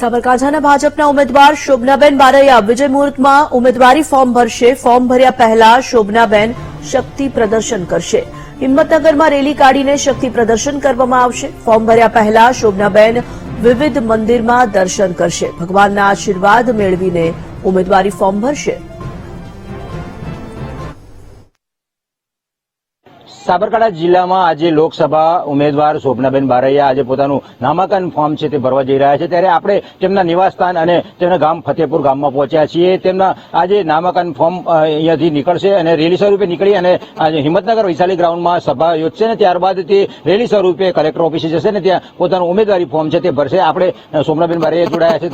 સાબરકાંઠાના ભાજપના ઉમેદવાર શોભનાબેન બારૈયા. વિજય મુહૂર્તમાં ઉમેદવારી ફોર્મ ભરશે. ફોર્મ ભર્યા પહેલા શોભનાબેન શક્તિ પ્રદર્શન કરશે. હિંમતનગરમાં રેલી કાઢીને શક્તિ પ્રદર્શન કરવામાં આવશે. ફોર્મ ભર્યા પહેલા શોભનાબેન વિવિધ મંદિરમાં દર્શન કરશે. ભગવાનના આશીર્વાદ મેળવીને ઉમેદવારી ફોર્મ ભરશે. સાબરકાંઠા જિલ્લામાં આજે લોકસભા ઉમેદવાર શોભનાબેન બારૈયા આજે પોતાનું નામાંકન ફોર્મ છે તે ભરવા જઈ રહ્યા છે. ત્યારે આપણે તેમના નિવાસસ્થાન અને તેમના ગામ ફતેપુર ગામમાં પહોંચ્યા છીએ. તેમના આજે નામાંકન ફોર્મ અહીંયાથી નીકળશે અને રેલી સ્વરૂપે નીકળી અને હિંમતનગર વૈશાલી ગ્રાઉન્ડમાં સભા યોજશે અને ત્યારબાદ તે રેલી સ્વરૂપે કલેક્ટર ઓફિસે જશે અને ત્યાં પોતાનું ઉમેદવારી ફોર્મ છે તે ભરશે. આપણે સોમનાબેન બારૈયા જોડાયા છે.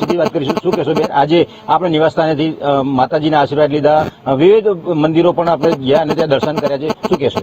સીધી વાત કરીશું. શું કહેશો બેન? આજે આપણે નિવાસસ્થાનેથી માતાજીના આશીર્વાદ લીધા. વિવિધ મંદિરો પણ આપણે ગયા અને ત્યાં દર્શન કર્યા છે. શું કહેશો?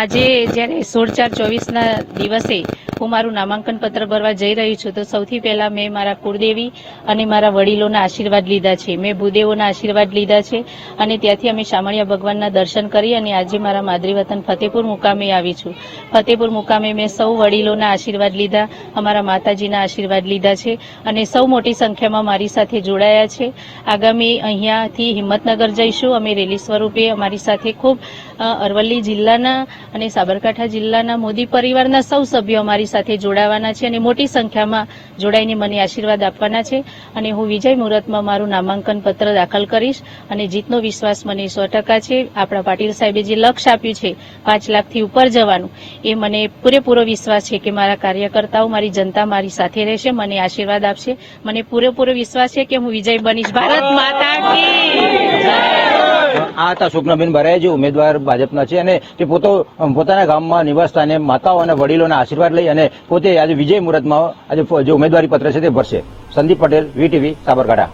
આજે જ્યારે સોળ ચાર ચોવીસના દિવસે હું મારું નામાંકન પત્ર ભરવા જઈ રહી છું, તો સૌથી પહેલા મેં મારા કુળદેવી અને મારા વડીલોના આશીર્વાદ લીધા છે. મેં ભૂદેવોના આશીર્વાદ લીધા છે અને ત્યાંથી અમે શામળિયા ભગવાનના દર્શન કરી અને આજે મારા માદરી વતન ફતેપુર મુકામે આવી છું. ફતેપુર મુકામે મેં સૌ વડીલોના આશીર્વાદ લીધા, અમારા માતાજીના આશીર્વાદ લીધા છે અને સૌ મોટી સંખ્યામાં મારી સાથે જોડાયા છે. આગામી અહીંયાથી હિંમતનગર જઈશું. અમે રેલી સ્વરૂપે અમારી સાથે ખૂબ અરવલ્લી જિલ્લાના અને સાબરકાંઠા જિલ્લાના મોદી પરિવારના સૌ સભ્યો અમારી સાથે જોડાવાના છે અને મોટી સંખ્યામાં જોડાઈને મને આશીર્વાદ આપવાના છે. અને હું વિજય મુહૂર્તમાં મારું નામાંકન પત્ર દાખલ કરીશ અને જીતનો વિશ્વાસ મને સો ટકા છે. આપણા પાટીલ સાહેબે જે લક્ષ્ય આપ્યું છે, પાંચ લાખથી ઉપર જવાનું, એ મને પૂરેપૂરો વિશ્વાસ છે કે મારા કાર્યકર્તાઓ, મારી જનતા મારી સાથે રહેશે, મને આશીર્વાદ આપશે. મને પૂરેપૂરો વિશ્વાસ છે કે હું વિજય બનીશ. ભારત માતા કી જય. આ હતા સ્વપ્નબેન બરાએ જે ઉમેદવાર ભાજપના છે અને તે પોતો પોતાના ગામમાં નિવાસસ્થાને માતાઓ અને વડીલોના આશીર્વાદ લઈ અને પોતે આજે વિજય મુહૂર્તમાં આજે જે ઉમેદવારી પત્ર છે તે ભરશે. સંદીપ પટેલ વીટીવી સાબરકાંઠા.